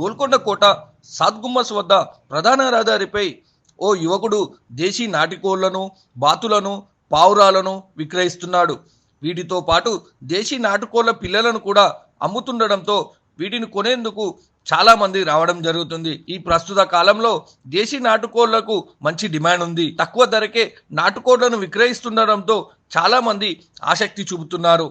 గోల్కొండ కోట సాద్గుమ్మస్ వద్ద ప్రధాన రహదారిపై ఓ యువకుడు దేశీ నాటికోళ్ళను బాతులను పావురాలను విక్రయిస్తున్నాడు. వీటితో పాటు దేశీ నాటుకోళ్ళ పిల్లలను కూడా అమ్ముతుండడంతో వీటిని కొనేందుకు చాలామంది రావడం జరుగుతుంది. ఈ ప్రస్తుత కాలంలో దేశీ నాటుకోళ్ళకు మంచి డిమాండ్ ఉంది. తక్కువ ధరకే నాటుకోళ్ళను విక్రయిస్తుండడంతో చాలామంది ఆసక్తి చూపుతున్నారు.